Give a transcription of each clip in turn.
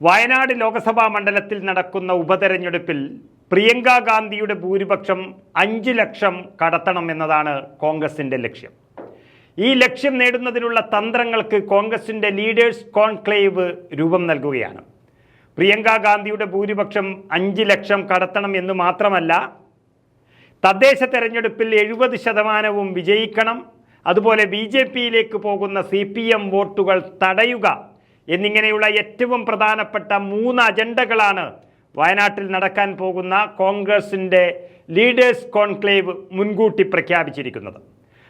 വയനാട് ലോക്സഭാ മണ്ഡലത്തിൽ നടക്കുന്ന ഉപതെരഞ്ഞെടുപ്പിൽ പ്രിയങ്ക ഗാന്ധിയുടെ ഭൂരിപക്ഷം അഞ്ച് ലക്ഷം കടത്തണം എന്നതാണ് കോൺഗ്രസിന്റെ ലക്ഷ്യം. ഈ ലക്ഷ്യം നേടുന്നതിനുള്ള തന്ത്രങ്ങൾക്ക് കോൺഗ്രസിന്റെ ലീഡേഴ്സ് കോൺക്ലേവ് രൂപം നൽകുകയാണ്. പ്രിയങ്ക ഗാന്ധിയുടെ ഭൂരിപക്ഷം അഞ്ച് ലക്ഷം കടത്തണം എന്ന് മാത്രമല്ല തദ്ദേശ തെരഞ്ഞെടുപ്പിൽ എഴുപത് ശതമാനവും വിജയിക്കണം അതുപോലെ ബി ജെ പിയിലേക്ക് പോകുന്ന സി പി എം വോട്ടുകൾ തടയുക എന്നിങ്ങനെയുള്ള ഏറ്റവും പ്രധാനപ്പെട്ട മൂന്ന് അജണ്ടകളാണ് വയനാട്ടിൽ നടക്കാൻ പോകുന്ന കോൺഗ്രസിന്റെ ലീഡേഴ്സ് കോൺക്ലേവ് മുൻകൂട്ടി പ്രഖ്യാപിച്ചിരിക്കുന്നത്.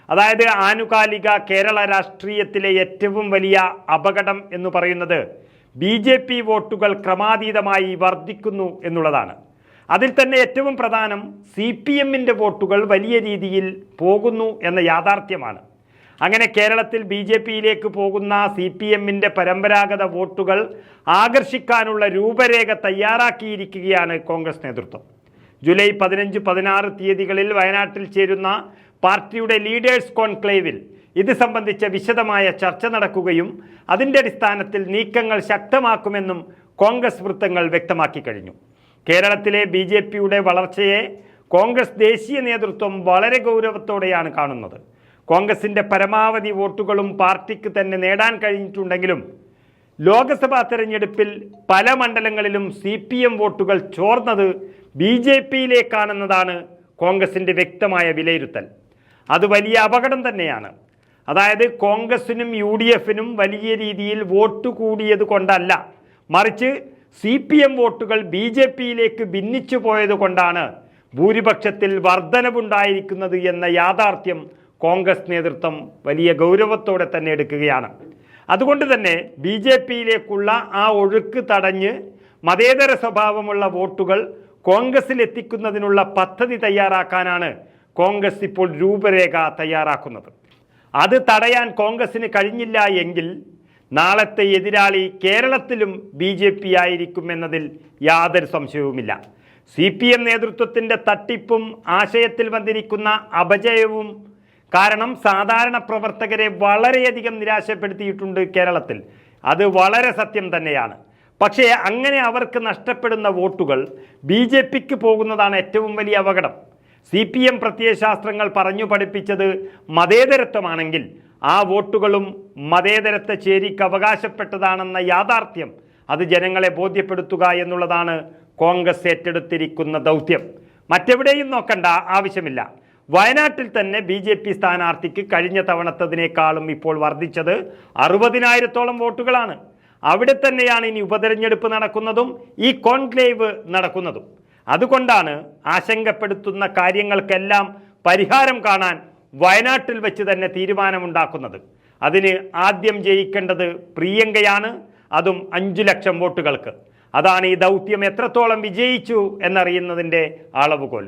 അതായത് ആനുകാലിക കേരള രാഷ്ട്രീയത്തിലെ ഏറ്റവും വലിയ അപകടം എന്ന് പറയുന്നത് ബി ജെ പി വോട്ടുകൾ ക്രമാതീതമായി വർദ്ധിക്കുന്നു എന്നുള്ളതാണ്. അതിൽ തന്നെ ഏറ്റവും പ്രധാനം സി പി എമ്മിന്റെ വോട്ടുകൾ വലിയ രീതിയിൽ പോകുന്നു എന്ന യാഥാർത്ഥ്യമാണ്. അങ്ങനെ കേരളത്തിൽ ബി ജെ പിയിലേക്ക് പോകുന്ന സി പി എമ്മിന്റെ പരമ്പരാഗത വോട്ടുകൾ ആകർഷിക്കാനുള്ള രൂപരേഖ തയ്യാറാക്കിയിരിക്കുകയാണ് കോൺഗ്രസ് നേതൃത്വം. ജൂലൈ പതിനഞ്ച് പതിനാറ് തീയതികളിൽ വയനാട്ടിൽ ചേരുന്ന പാർട്ടിയുടെ ലീഡേഴ്സ് കോൺക്ലേവിൽ ഇത് സംബന്ധിച്ച വിശദമായ ചർച്ച നടക്കുകയും അതിന്റെ അടിസ്ഥാനത്തിൽ നീക്കങ്ങൾ ശക്തമാക്കുമെന്നും കോൺഗ്രസ് വൃത്തങ്ങൾ വ്യക്തമാക്കി കഴിഞ്ഞു. കേരളത്തിലെ ബി ജെ പിയുടെ വളർച്ചയെ കോൺഗ്രസ് ദേശീയ നേതൃത്വം വളരെ ഗൗരവത്തോടെയാണ് കാണുന്നത്. കോൺഗ്രസിന്റെ പരമാവധി വോട്ടുകളും പാർട്ടിക്ക് തന്നെ നേടാൻ കഴിഞ്ഞിട്ടുണ്ടെങ്കിലും ലോക്സഭാ തെരഞ്ഞെടുപ്പിൽ പല മണ്ഡലങ്ങളിലും സി പി എം വോട്ടുകൾ ചോർന്നത് ബി ജെ പിയിലേക്കാണെന്നതാണ് കോൺഗ്രസിന്റെ വ്യക്തമായ വിലയിരുത്തൽ. അത് വലിയ അപകടം തന്നെയാണ്. അതായത് കോൺഗ്രസിനും യു ഡി എഫിനും വലിയ രീതിയിൽ വോട്ട് കൂടിയത് കൊണ്ടല്ല. മറിച്ച് സി പി എം വോട്ടുകൾ ബി ജെ പിയിലേക്ക് ഭിന്നിച്ചു പോയത് കൊണ്ടാണ് ഭൂരിപക്ഷത്തിൽ വർധനവുണ്ടായിരിക്കുന്നത് എന്ന യാഥാർത്ഥ്യം കോൺഗ്രസ് നേതൃത്വം വലിയ ഗൗരവത്തോടെ തന്നെ എടുക്കുകയാണ്. അതുകൊണ്ട് തന്നെ ബി ജെ പിയിലേക്കുള്ള ആ ഒഴുക്ക് തടഞ്ഞ് മതേതര സ്വഭാവമുള്ള വോട്ടുകൾ കോൺഗ്രസിൽ എത്തിക്കുന്നതിനുള്ള പദ്ധതി തയ്യാറാക്കാനാണ് കോൺഗ്രസ് ഇപ്പോൾ രൂപരേഖ തയ്യാറാക്കുന്നത്. അത് തടയാൻ കോൺഗ്രസിന് കഴിഞ്ഞില്ല എങ്കിൽ നാളത്തെ എതിരാളി കേരളത്തിലും ബി ജെ പി ആയിരിക്കും എന്നതിൽ യാതൊരു സംശയവുമില്ല. സി പി എം നേതൃത്വത്തിന്റെ തട്ടിപ്പും ആശയത്തിൽ വന്നിരിക്കുന്ന അപജയവും കാരണം സാധാരണ പ്രവർത്തകരെ വളരെയധികം നിരാശപ്പെടുത്തിയിട്ടുണ്ട് കേരളത്തിൽ. അത് വളരെ സത്യം തന്നെയാണ്. പക്ഷേ അങ്ങനെ അവർക്ക് നഷ്ടപ്പെടുന്ന വോട്ടുകൾ ബി ജെ പിക്ക് പോകുന്നതാണ് ഏറ്റവും വലിയ അപകടം. സി പി എം പ്രത്യയശാസ്ത്രങ്ങൾ പറഞ്ഞു പഠിപ്പിച്ചത് മതേതരത്വമാണെങ്കിൽ ആ വോട്ടുകളും മതേതരത്തെ ചേരിക്ക് അവകാശപ്പെട്ടതാണെന്ന യാഥാർത്ഥ്യം അത് ജനങ്ങളെ ബോധ്യപ്പെടുത്തുക എന്നുള്ളതാണ് കോൺഗ്രസ് ഏറ്റെടുത്തിരിക്കുന്ന ദൗത്യം. മറ്റെവിടെയും നോക്കണ്ട ആവശ്യമില്ല. വയനാട്ടിൽ തന്നെ ബി ജെ പി സ്ഥാനാർത്ഥിക്ക് കഴിഞ്ഞ തവണത്തതിനേക്കാളും ഇപ്പോൾ വർദ്ധിച്ചത് അറുപതിനായിരത്തോളം വോട്ടുകളാണ്. അവിടെ തന്നെയാണ് ഇനി ഉപതെരഞ്ഞെടുപ്പ് നടക്കുന്നതും ഈ കോൺക്ലേവ് നടക്കുന്നതും. അതുകൊണ്ടാണ് ആശങ്കപ്പെടുത്തുന്ന കാര്യങ്ങൾക്കെല്ലാം പരിഹാരം കാണാൻ വയനാട്ടിൽ വെച്ച് തന്നെ തീരുമാനമുണ്ടാക്കുന്നത്. അതിന് ആദ്യം ജയിക്കേണ്ടത് പ്രിയങ്കയാണ് അതും അഞ്ചു ലക്ഷം വോട്ടുകൾക്ക്. അതാണ് ഈ ദൗത്യം എത്രത്തോളം വിജയിച്ചു എന്നറിയുന്നതിന്റെ അളവുകോൽ